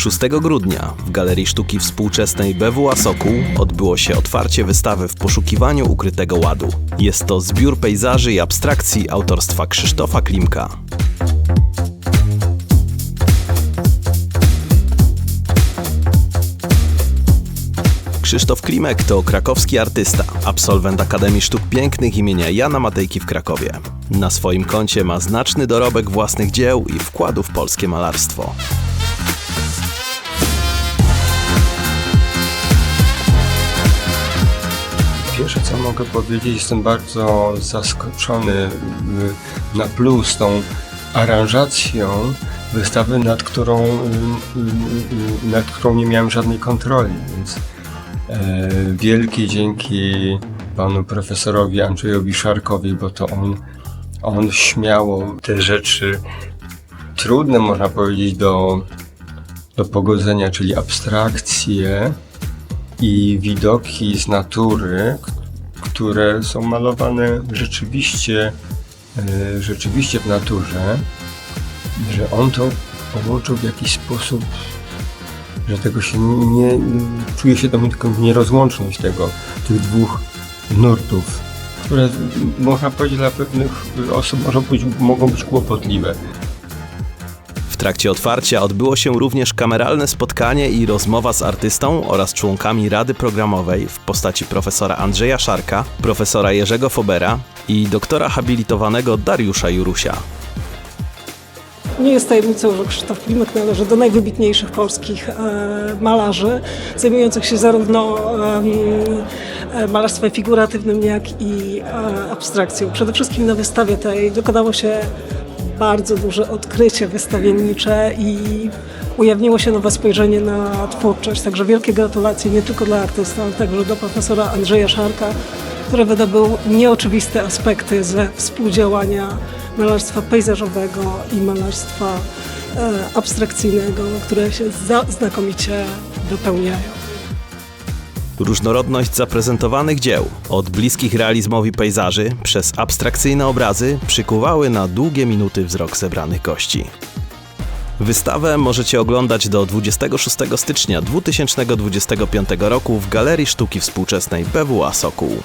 6 grudnia w Galerii Sztuki Współczesnej BWA Sokół odbyło się otwarcie wystawy w poszukiwaniu ukrytego ładu. Jest to zbiór pejzaży i abstrakcji autorstwa Krzysztofa Klimka. Krzysztof Klimek to krakowski artysta, absolwent Akademii Sztuk Pięknych imienia Jana Matejki w Krakowie. Na swoim koncie ma znaczny dorobek własnych dzieł i wkładu w polskie malarstwo. Co mogę powiedzieć, jestem bardzo zaskoczony y, na plus tą aranżacją wystawy, nad którą, y, y, nad którą nie miałem żadnej kontroli, więc e, wielkie dzięki panu profesorowi Andrzejowi Szarkowi, bo to on, on śmiało te rzeczy trudne, można powiedzieć, do, do pogodzenia, czyli abstrakcje, i widoki z natury, które są malowane rzeczywiście, e, rzeczywiście w naturze, że on to połączył w jakiś sposób, że tego się nie, czuje się tam tylko nierozłączność tego, tych dwóch nurtów, które można powiedzieć dla pewnych osób może być, mogą być kłopotliwe. Trakcie otwarcia odbyło się również kameralne spotkanie i rozmowa z artystą oraz członkami Rady Programowej w postaci profesora Andrzeja Szarka, profesora Jerzego Fobera i doktora habilitowanego Dariusza Jurusia. Nie jest tajemnicą, że Krzysztof Klimek należy do najwybitniejszych polskich e, malarzy, zajmujących się zarówno e, malarstwem figuratywnym, jak i e, abstrakcją. Przede wszystkim na wystawie tej dokonało się bardzo duże odkrycie wystawiennicze i ujawniło się nowe spojrzenie na twórczość. Także wielkie gratulacje nie tylko dla artysty, ale także do profesora Andrzeja Szarka, który wydobył nieoczywiste aspekty ze współdziałania malarstwa pejzażowego i malarstwa e, abstrakcyjnego, które się znakomicie dopełniają. Różnorodność zaprezentowanych dzieł, od bliskich realizmowi pejzaży przez abstrakcyjne obrazy, przykuwały na długie minuty wzrok zebranych gości. Wystawę możecie oglądać do 26 stycznia 2025 roku w Galerii Sztuki Współczesnej BWA Sokół.